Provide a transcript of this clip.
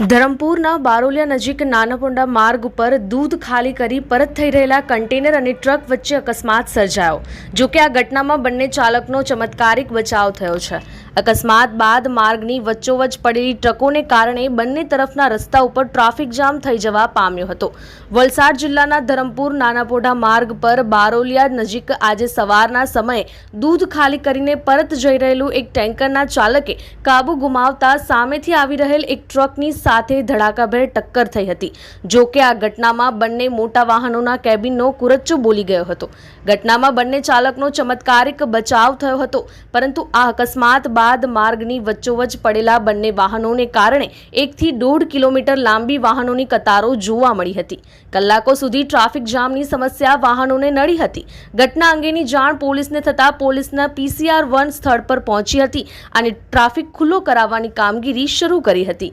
ધરમપુરના બારોલિયા નજીક નાનાપોંડા માર્ગ ઉપર દૂધ ખાલી કરી પરત થઈ રહેલા કન્ટેનર અને ટ્રક વચ્ચે અકસ્માત સર્જાયો, જો કે આ ઘટનામાં બંને ચાલકનો ચમત્કારિક બચાવ થયો છે. અકસ્માત બાદ માર્ગની વચ્ચોવચ્ચ પડેલી ટ્રકોને કારણે બંને તરફના રસ્તા ઉપર ટ્રાફિક જામ થઈ જવા પામ્યો હતો. વલસાડ જિલ્લાના ધરમપુર નાનાપોંડા માર્ગ પર બારોલિયા નજીક આજે સવારના સમયે દૂધ ખાલી કરીને પરત જઈ રહેલું એક ટેન્કરના ચાલકે કાબુ ગુમાવતા સામેથી આવી રહેલ એક ટ્રકની સાથે ધડાકાભેર ટક્કર થઈ હતી. જો કે આ ઘટનામાં બંને મોટા વાહનોના કેબિનનો કુરચ્ચો બોલી ગયો હતો. ઘટનામાં બંને ચાલકનો ચમત્કારિક બચાવ થયો હતો, પરંતુ આ અકસ્માત બાદ માર્ગની વચ્ચોવચ્ચ પડેલા બંને વાહનોને કારણે એકથી દોઢ કિલોમીટર લાંબી વાહનોની કતારો જોવા મળી હતી. કલાકો સુધી ટ્રાફિક જામની સમસ્યા વાહનોને નડી હતી. ઘટના અંગેની જાણ પોલીસને થતાં પોલીસના પીસીઆર વન સ્થળ પર પહોંચી હતી અને ટ્રાફિક ખુલ્લો કરાવવાની કામગીરી શરૂ કરી હતી.